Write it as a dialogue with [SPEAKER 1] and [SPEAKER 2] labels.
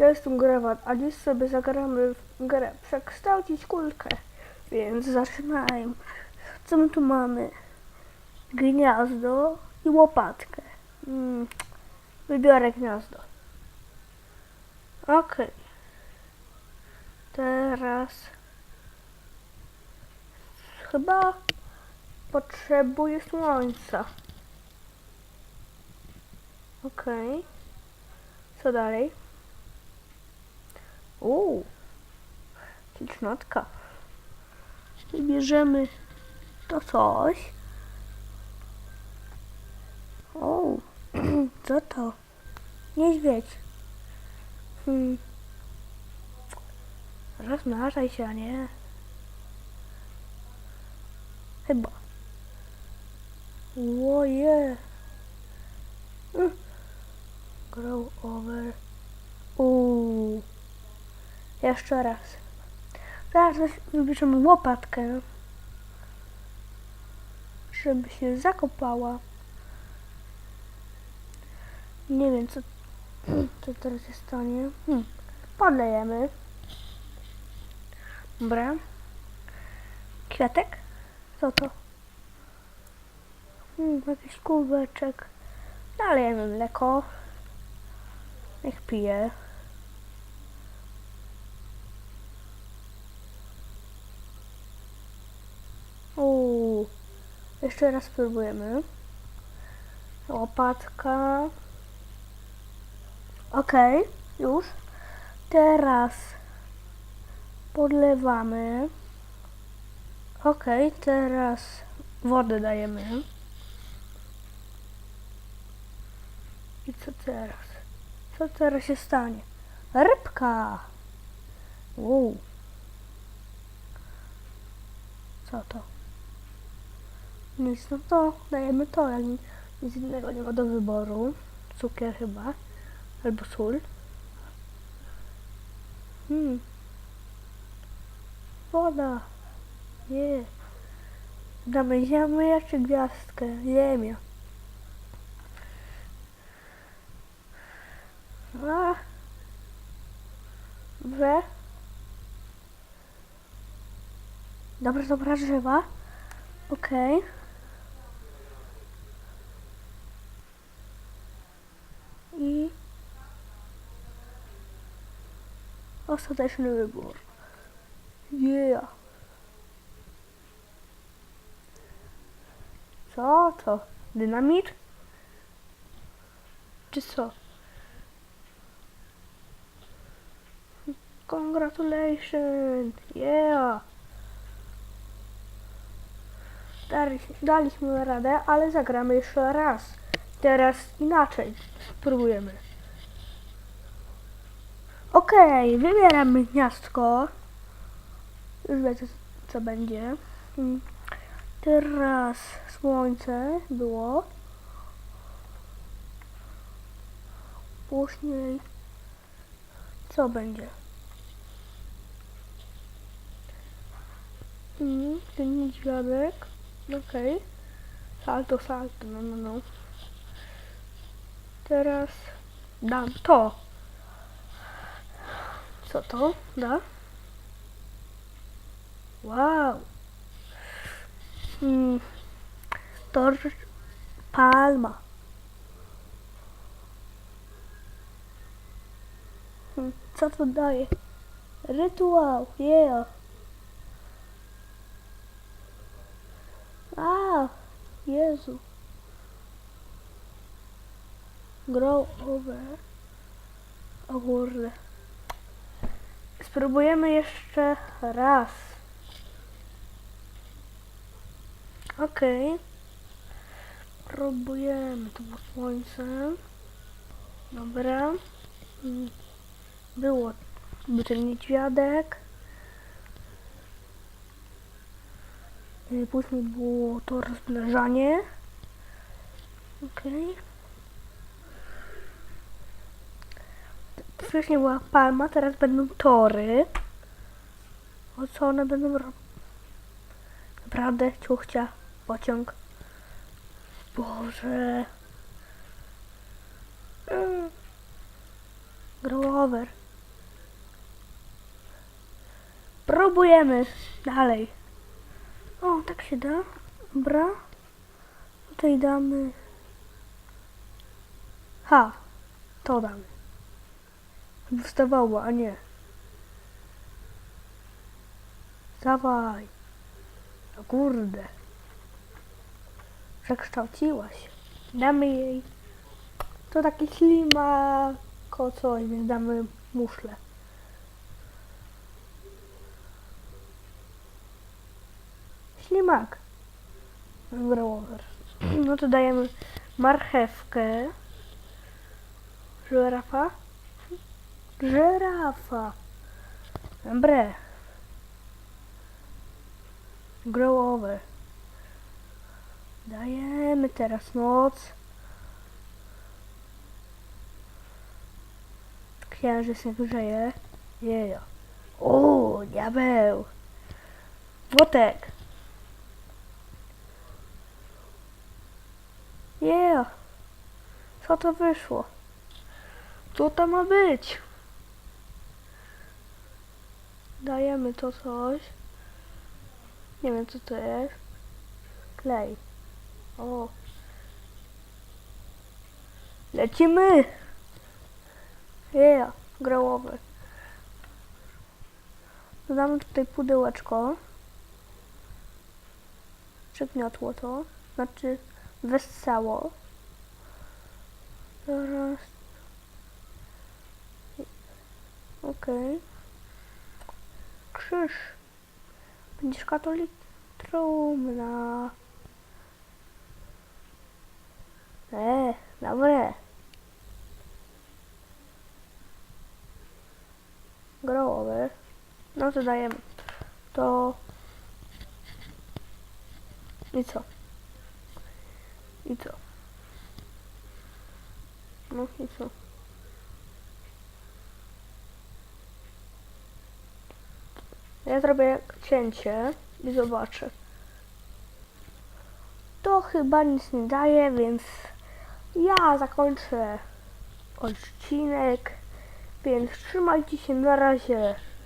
[SPEAKER 1] Ja jestem Grewat, a dziś sobie zagramy w grę Przekształcić kulkę. Więc zaczynajmy. Co my tu mamy? Gniazdo i łopatkę. Mm, wybiorę gniazdo. Okej. Teraz chyba potrzebuję słońca. Okej. Co dalej? Uuu. Licznotka. Wybierzemy to coś. O, co to? Niedźwiedź. Hmm. Rozmnażaj się, a nie? Chyba. Łoje. Mm. Grow over. Uuu. Jeszcze raz. Teraz wybierzemy łopatkę. Żeby się zakopała. Nie wiem, co, co teraz się stanie. Hmm. Podlejemy. Dobra. Kwiatek? Co to? Hmm, jakiś kubeczek. Nalejemy mleko. Niech pije. Uuu. Jeszcze raz spróbujemy. Łopatka. Okej, już. Teraz podlewamy. Okej, teraz wodę dajemy. I co teraz? Co teraz się stanie? Rybka! Wow. Co to? Nic, no to dajemy to, jak ni- nic innego nie ma do wyboru. Cukier chyba. Albo sól. Hmm. Woda. Nie. Damy ziemię czy gwiazdkę? Ziemia. A. Dobrze. Dobra, dobra, drzewa. Okej. I ostateczny wybór. Yeah. Co to? Dynamit? Czy co? Congratulations! Yeah! Dali- Daliśmy radę, ale zagramy jeszcze raz. Teraz inaczej. Spróbujemy. Okej, wybieramy gniazdko. Już wiecie, co będzie. Mm. Teraz słońce było. Później co będzie? Mm, ten niedźwiadek. Okej. Salto, salto, no, no, no. Teraz dam to. Co to da? Wow. Mm. Tor palma. Hmm, Co to daje? Rytuał, yeah. A, Jezu. Grow over. O kurde. Spróbujemy jeszcze raz. Okej. Próbujemy. To było słońce. Dobra. Było. Był ten niedźwiadek. Później było to rozmnażanie. Okej. wcześniej była palma, teraz będą tory. O co one będą robić? Naprawdę, ciuchcia, pociąg. Boże. Mm. Grover. Próbujemy dalej. O, tak się da. Bra. No Tutaj damy. Ha, to damy. Wstawało, a nie. Dawaj. O kurde. Przekształciła się. Damy jej. To taki ślimako coś, więc damy muszlę. Ślimak. Rower. No to dajemy marchewkę. Żyrafa. Żyrafa. Dobre. Grow over. Dajemy teraz noc. Księżyc nie grzeje. Jeja. O, diabeł. Młotek. Yeah. Co to wyszło? Co to ma być? Dajemy to coś. Nie wiem co to jest. Klej. O. Lecimy! Yeah, grałowy. Dodamy tutaj pudełeczko. Przygniotło to. Znaczy wessało. Teraz. Okej. Krzyż. Będziesz katolik? Trumna. E, dobre. Grołowy. No to dajemy. To... I co? I co? No i co? Ja zrobię cięcie i zobaczę. To chyba nic nie daje, więc ja zakończę odcinek. Więc trzymajcie się na razie.